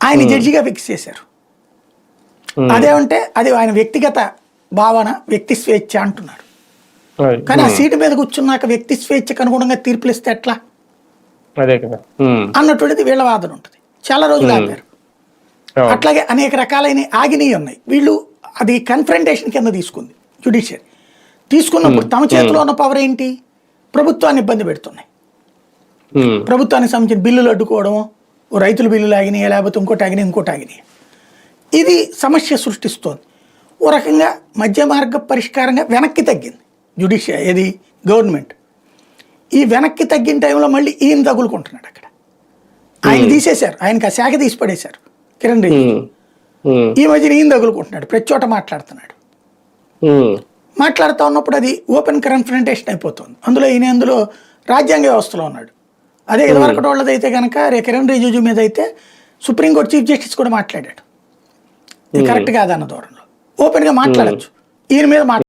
ఆయన జడ్జిగా ఫిక్స్ చేశారు. ఉమ్, అదేమంటే అది ఆయన వ్యక్తిగత భావన వ్యక్తి స్వేచ్ఛ అంటున్నారు అది, కానీ ఆ సీటు మీద కూర్చున్నాక వ్యక్తి స్వేచ్ఛకు అనుగుణంగా తీర్పులు ఇస్తే ఎట్లా? అదే అన్నటువంటిది వీళ్ళ వాదన ఉంటుంది. చాలా రోజులు ఆపారు. అట్లాగే అనేక రకాలైన ఆగినవి ఉన్నాయి. వీళ్ళు అది కన్ఫరంటేషన్ కింద తీసుకుంది జ్యుడిషియరీ తీసుకున్నప్పుడు తమ చేతిలో ఉన్న పవర్ ఏంటి? ప్రభుత్వాన్ని ఇబ్బంది పెడుతున్నాయి. ప్రభుత్వానికి సంబంధించిన బిల్లులు అడ్డుకోవడం రైతుల బిల్లులు ఆగినాయి లేకపోతే ఇంకోటి ఆగినాయి? ఇంకోటి ఆగినాయి? ఇది సమస్య సృష్టిస్తోంది. ఓ రకంగా మధ్య మార్గ పరిష్కారంగా వెనక్కి తగ్గింది జ్యుడిషియా ఏది? గవర్నమెంట్. ఈ వెనక్కి తగ్గిన టైంలో మళ్ళీ ఈయన తగులుకుంటున్నాడు అక్కడ. ఆయన తీసేశారు. ఆయనకి ఆ శాఖ తీసి పడేశారు కిరణ్ రెడ్డి. ఈ మధ్యన ఈయన తగులుకుంటున్నాడు. ప్రతి చోట మాట్లాడుతున్నాడు. మాట్లాడుతూ ఉన్నప్పుడు అది ఓపెన్ కన్ఫరంటేషన్ అయిపోతుంది. అందులో ఈయన అందులో రాజ్యాంగ వ్యవస్థలో ఉన్నాడు. అదే ఇదివరకటి వాళ్ళది అయితే కనుక కిరణ్ రిజిజు మీద అయితే సుప్రీంకోర్టు చీఫ్ జస్టిస్ కూడా మాట్లాడాడు. ఇది కరెక్ట్ కాదన్న ధోరణిలో. ఓపెన్గా మాట్లాడచ్చు. ఈయన మీద మాట్లాడ